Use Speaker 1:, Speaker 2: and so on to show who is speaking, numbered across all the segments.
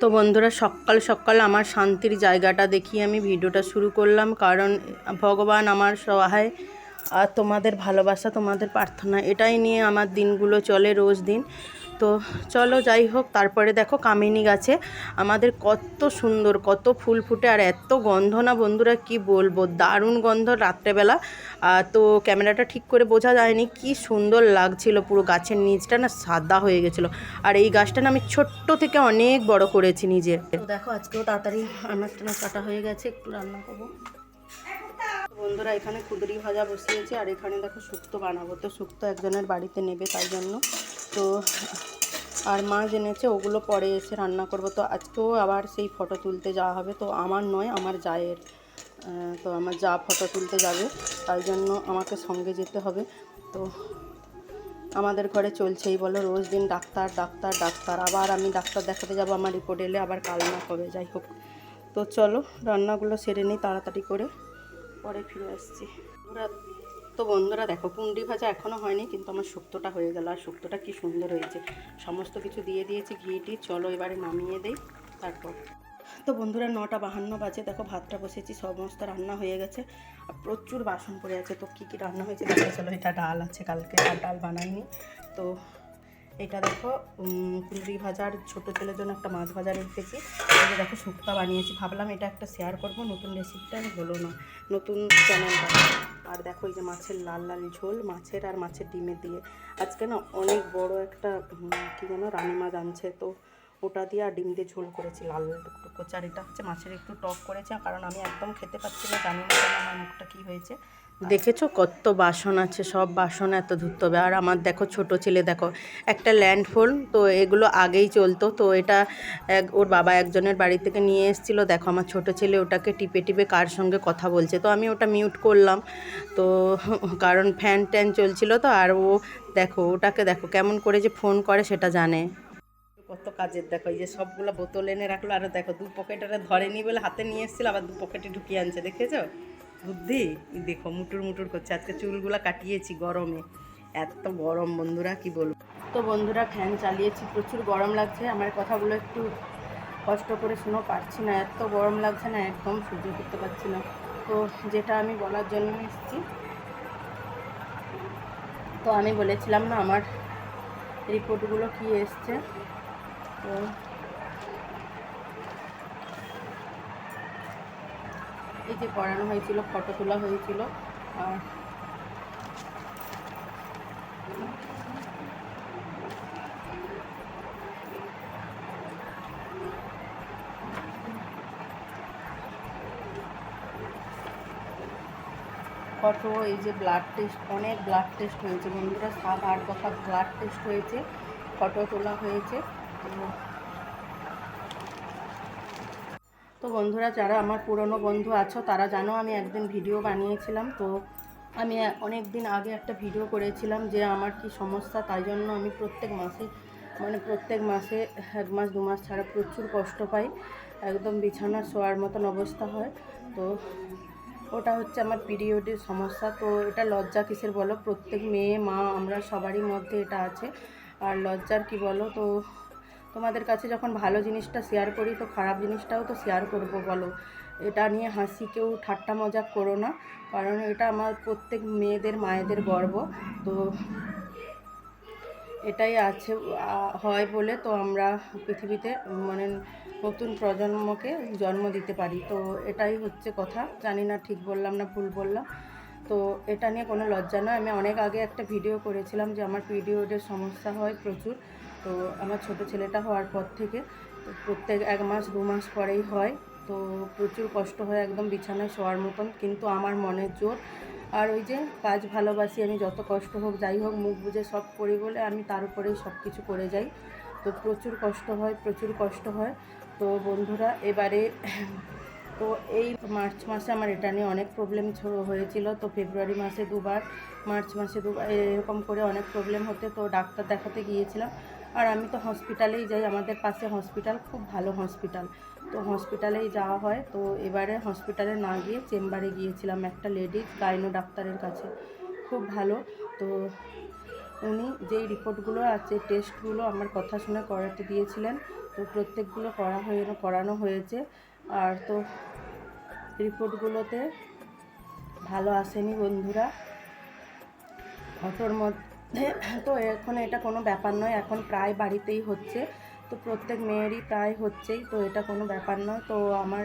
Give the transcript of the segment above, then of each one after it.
Speaker 1: তো বন্ধুরা, সকাল সকাল আমার শান্তির জায়গাটা দেখিয়ে আমি, ভিডিওটা শুরু করলাম। কারণ ভগবান আমার সহায় আর তোমাদের ভালোবাসা, তোমাদের প্রার্থনা, এটাই নিয়ে আমার দিনগুলো চলে রোজ দিন। তো চলো যাই হোক, তারপরে দেখো কামিনী গাছে আমাদের কত সুন্দর, কত ফুল ফুটে, আর এত গন্ধ না বন্ধুরা, কি বলব? দারুণ গন্ধ রাত্রেবেলা। তো ক্যামেরাটা ঠিক করে বোঝা যায়নি, কি সুন্দর লাগছিল পুরো গাছের নিচটা না সাদা হয়ে গেছিল। আর এই গাছটা না আমি ছোট্ট থেকে অনেক বড় করেছি নিজে। দেখো, আজকেও তাড়াতাড়ি আনাজ টানাজ কাটা হয়ে গেছে, একটু রান্না করব। বন্ধুরা, এখানে কুদরি ভাজা বসিয়েছে, আর এখানে দেখো শুক্তো বানাবো। তো শুক্তো একজনের বাড়িতে নেবে তাই জন্য। তো, আর মাছ এনেছে ওগুলো পরে এসে রান্না করব। তো আজকেও আবার সেই ফটো তুলতে যাওয়া হবে। তো আমার নয়, আমার জায়ের। তো আমার যা ফটো তুলতে যাবে, তাই জন্য আমাকে সঙ্গে যেতে হবে। তো আমাদের ঘরে চলছেই বলো, রোজ দিন ডাক্তার ডাক্তার ডাক্তার। আবার আমি ডাক্তার দেখাতে যাব আমার রিপোর্ট এলে, আবার কাল না কবে, যাই হোক। তো চলো, রান্নাগুলো সেরে নিই, তাড়াতাড়ি করে। পরে ফিরে আসছি। তো বন্ধুরা দেখো, পুন্ডি ভাজা এখনও হয়নি, কিন্তু আমার শুক্তোটা হয়ে গেল, আর শুক্তোটা কি সুন্দর হয়েছে। সমস্ত কিছু দিয়ে দিয়েছি ঘিটি চলো এবারে নামিয়ে দেই, তারপর। তো বন্ধুরা, নটা বাহান্ন বাজে, দেখো ভাতটা বসেছি, সমস্ত রান্না হয়ে গেছে, আর প্রচুর বাসন পড়ে আছে, তো কী কী রান্না হয়েছে দেখো, চলো এটা ডাল আছে, কালকে আর ডাল বানাইনি, তো এটা দেখো উম, ভাজার ছোটো ছেলের জন্য একটা মাছ ভাজা রেখেছি। যে দেখো শুক্তা বানিয়েছি। ভাবলাম এটা একটা শেয়ার করব নতুন রেসিপিটা হলো না। নতুন চ্যানেলটা আর দেখো এই যে মাছের লাল লাল ঝোল মাছের আর মাছের ডিমের দিয়ে। আজকে না অনেক বড় একটা কী যেন রানী মাছ আনছে। তো ওটা দিয়ে আর ডিম দিয়ে ঝোল করেছি লাল টুকটুকো চার এটা হচ্ছে মাছের একটু টক করেছে কারণ আমি একদম খেতে পাচ্ছি না জানি না আমার মুখটা কী হয়েছে। দেখেছ কত বাসন আছে? সব বাসন এত ধুতে হবে। আর আমার দেখো ছোট ছেলে, দেখো, একটা ল্যান্ড ফোন তো এগুলো আগেই চলতো। তো এটা এক, ওর বাবা একজনের বাড়ি থেকে নিয়ে এসেছিল। দেখো, আমার ছোট ছেলে ওটাকে টিপে টিপে কার সঙ্গে কথা বলছে। তো আমি ওটা মিউট করলাম। তো কারণ ফ্যান ট্যান চলছিল তো, আর ও দেখো, ওটাকে দেখো কেমন করে যে ফোন করে সেটা জানে। কত কাজের, দেখো, এই যে সবগুলো বোতল এনে রাখল। আর দেখো, দু পকেটটা ধরেনি বলে হাতে নিয়ে এসেছিল, আবার দু পকেটে ঢুকিয়ে আনছে, দেখেছ? বুদ্ধি? দেখো, মুটুর মুটুর করছে। আজকে চুলগুলো কাটিয়েছি গরমে। এত গরম, বন্ধুরা, কি বলব? তো বন্ধুরা, ফ্যান চালিয়েছি, প্রচুর গরম লাগছে। আমার কথাগুলো একটু কষ্ট করে শুনো, পারছি না। এত গরম লাগছে না, একদম সহ্য করতে পারছি না। তো যেটা আমি বলার জন্য এসেছি, তো আমি বলেছিলাম না, আমার রিপোর্টগুলো কি এসছে? তো এই যে করানো হয়েছিল ফটো তোলা হয়েছিল। আর ফটো এই যে ব্লাড টেস্ট অনেক ব্লাড টেস্ট হয়েছে। বন্ধুরা সাত আট দফা ব্লাড টেস্ট হয়েছে ফটো তোলা হয়েছে। তো বন্ধুরা, যারা আমার পুরনো বন্ধু আছো, তারা জানো আমি একদিন ভিডিও বানিয়েছিলাম। তো আমি অনেক দিন আগে একটা ভিডিও করেছিলাম যে আমার কি সমস্যা, তাই জন্য আমি প্রত্যেক মাসে মানে প্রত্যেক মাসে এক মাস, দু মাস ছাড়া প্রচুর কষ্ট পাই। একদম বিছানা শোয়ার মতন অবস্থা হয়। তো ওটা হচ্ছে আমার পিরিয়ডের সমস্যা। তো এটা লজ্জা কিসের বলো? প্রত্যেক মেয়ে, মা, আমরা সবারই মধ্যে এটা আছে। আর লজ্জার কি বলো? তো তোমাদের কাছে যখন ভালো জিনিসটা শেয়ার করি, তো খারাপ জিনিসটাও তো শেয়ার করব, বলো। এটা নিয়ে হাসি কেউ ঠাট্টা মজাক করো না, কারণ এটা আমার প্রত্যেক মেয়েদের, মায়েদের গর্ব। তো এটাই আছে হয় বলে তো আমরা পৃথিবীতে মানে নতুন প্রজন্মকে জন্ম দিতে পারি। তো এটাই হচ্ছে কথা। জানি না ঠিক বললাম না ভুল বললাম। তো এটা নিয়ে কোনো লজ্জা নয়। আমি অনেক আগে একটা ভিডিও করেছিলাম যে আমার পিরিয়ডের সমস্যা হয় প্রচুর। তো আমার ছোট ছেলেটা হওয়ার পর থেকে তো প্রত্যেক এক মাস, দু মাস পরেই হয়। তো প্রচুর কষ্ট হয় একদম বিছানায় শোয়ার মতন। কিন্তু আমার মনের জোর। আর ওই যে কাজ ভালোবাসি আমি, যত কষ্ট হোক, যাই হোক, মুখ বুঝে সব করি বলে আমি তার উপরেই সব কিছু করে যাই। তো প্রচুর কষ্ট হয়, প্রচুর কষ্ট হয়। তো বন্ধুরা, এবারে তো এই মার্চ মাসে আমার এটা নিয়ে অনেক প্রবলেম হয়েছিল। তো ফেব্রুয়ারি মাসে দুবার, মার্চ মাসে দুবার এরকম করে অনেক প্রবলেম হতে। তো ডাক্তার দেখাতে গিয়েছিলাম। আর আমি তো হসপিটালেই যাই, আমাদের পাশে হসপিটাল খুব ভালো হসপিটাল তো হসপিটালেই যাওয়া হয়। তো এবারে হসপিটালে না গিয়ে চেম্বারে গিয়েছিলাম একটা লেডিস গাইনো ডাক্তারের কাছে। খুব ভালো। তো উনি যেই রিপোর্টগুলো আছে টেস্টগুলো আমার কথা শুনে করাতে দিয়েছিলেন, তো প্রত্যেকগুলো করা হয়ে, করানো হয়েছে। আর তো রিপোর্টগুলোতে ভালো আসেনি বন্ধুরা। অটোর মধ্যে তো এখন এটা কোনো ব্যাপার নয়, এখন প্রায় বাড়িতেই হচ্ছে। তো প্রত্যেক মেয়েরই প্রায় হচ্ছেই, তো এটা কোনো ব্যাপার নয়। তো আমার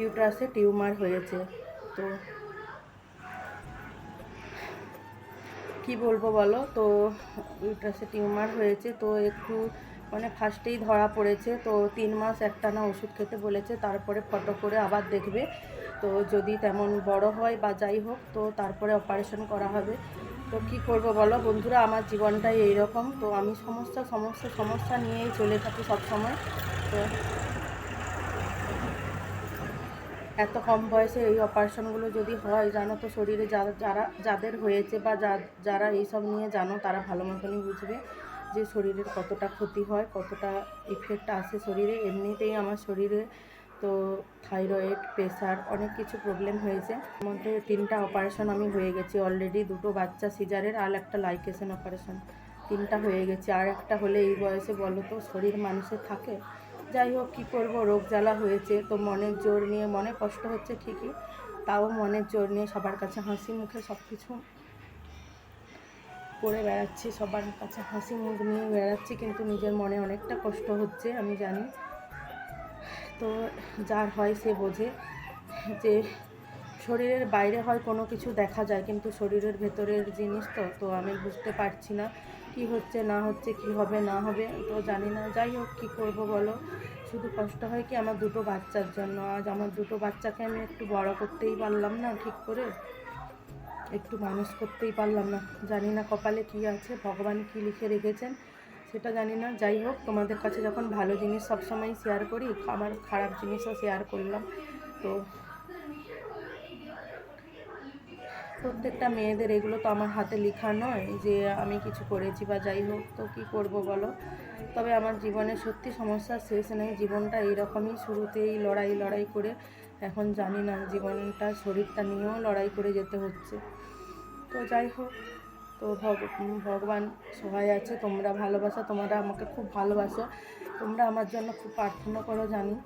Speaker 1: ইউট্রাসে টিউমার হয়েছে, তো কি বলব বলো? তো ইউট্রাসে টিউমার হয়েছে, তো একটু মানে ফার্স্টেই ধরা পড়েছে, তো তিন মাস একটানা ওষুধ খেতে বলেছে, তারপরে ফটো করে আবার দেখবে। তো যদি তেমন বড় হয় বা যাই হোক, তো তারপরে অপারেশন করা হবে। তো কি করব বলো? বন্ধুরা, আমার জীবনটাই এইরকম। তো আমি সমস্যা সমস্যা সমস্যা নিয়েই চলে থাকি সব সময় তো এত কম বয়সে এই অপারেশনগুলো যদি হয়, জানো তো শরীরে যারা যারা, যাদের হয়েছে বা যারা এইসব নিয়ে জানো, তারা ভালো মতনই বুঝবে যে শরীরের কতটা ক্ষতি হয়, কতটা ইফেক্ট আসে শরীরে। এমনিতেই আমার শরীরে তো থাইরয়েড প্রেশার অনেক কিছু প্রবলেম হয়েছে। মধ্যে তিনটা অপারেশন আমি হয়ে গেছি অলরেডি দুটো বাচ্চা সিজারের আর একটা লাইকেশন অপারেশন তিনটা হয়ে গেছে। আর একটা হলে এই বয়সে বলো তো শরীর মানুষের থাকে। যাই হোক, কী করব? রোগ জ্বালা হয়েছে তো মনের জোর নিয়ে, মনে কষ্ট হচ্ছে ঠিকই। তাও মনের জোর নিয়ে সবার কাছে হাসি মুখে সব কিছু করে বেড়াচ্ছি। সবার কাছে হাসি মুখ নিয়ে বেড়াচ্ছি। কিন্তু নিজের মনে অনেকটা কষ্ট হচ্ছে, আমি জানি। তো যার হয় সে বোঝে যে শরীরের বাইরে হয় কোনো কিছু দেখা যায়, কিন্তু শরীরের ভেতরের জিনিস তো তো আমি বুঝতে পারছি না কি হচ্ছে, না হচ্ছে, কি হবে, না হবে, তো জানি না। যাই হোক, কী করব বলো? শুধু কষ্ট হয় কি আমার দুটো বাচ্চার জন্য। আজ আমার দুটো বাচ্চাকে আমি একটু বড় করতেই পারলাম না, ঠিক করে একটু মানুষ করতেই পারলাম না। জানি না কপালে কি আছে, ভগবান কি লিখে রেখেছেন। সেটা জানি না। যাই হোক, তোমাদের কাছে যখন ভালো জিনিস সবসময় শেয়ার করি আমার খারাপ জিনিসও শেয়ার করলাম, তো প্রত্যেকটা মেয়েদের এগুলো তো আমার হাতে লেখা নয় যে আমি কিছু করেছি বা যাই হোক, তো কী করব বলো? তবে আমার জীবনে সত্যি সমস্যা শেষ নেই। জীবনটা এইরকমই শুরুতেই লড়াই লড়াই করে, এখন জানি না জীবনটা শরীরটা নিয়েও লড়াই করে যেতে হচ্ছে। তো যাই হোক তো ভগ- ভগবান সহায় আছে, তোমরা ভালোবাসো, তোমরা আমাকে খুব ভালোবাসো, তোমরা আমার জন্য খুব প্রার্থনা করো জানি।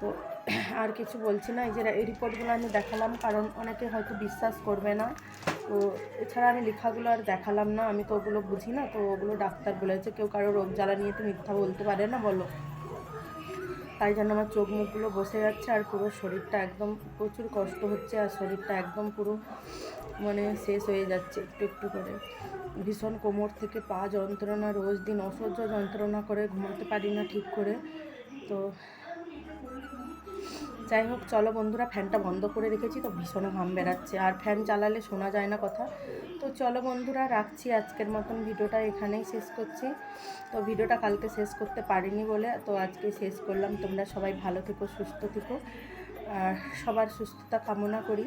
Speaker 1: তো আর কিছু বলছি না, এই যে এই রিপোর্টগুলো আমি দেখালাম, কারণ অনেকে হয়তো বিশ্বাস করবে না। তো এছাড়া আমি লেখাগুলো আর দেখালাম না, আমি তো ওগুলো বুঝি না, তো ওগুলো ডাক্তার বলেছে, কেউ কারও রোগ জ্বালা নিয়ে তো মিথ্যা বলতে পারে না, বলো। তাই জন্য আমার চোখ মুখগুলো বসে যাচ্ছে, আর পুরো শরীরটা একদম প্রচুর কষ্ট হচ্ছে, আর শরীরটা একদম পুরো মানে শেষ হয়ে যাচ্ছে একটু একটু করে। ভীষণ কোমর থেকে পা যন্ত্রণা, রোজ দিন অসহ্য যন্ত্রণা করে ঘুমাতে পারি না ঠিক করে। তো যাই হোক, চলো বন্ধুরা, ফ্যানটা বন্ধ করে রেখেছি তো ভীষণ ঘাম বেড়াচ্ছে। আর ফ্যান চালালে শোনা যায় না কথা। তো চলো বন্ধুরা, রাখছি আজকের মতন ভিডিওটা এখানেই শেষ করছি। তো ভিডিওটা কালকে শেষ করতে পারিনি বলে তো আজকে শেষ করলাম। তোমরা সবাই ভালো থেকো, সুস্থ থেকো। আর সবার সুস্থতা কামনা করি।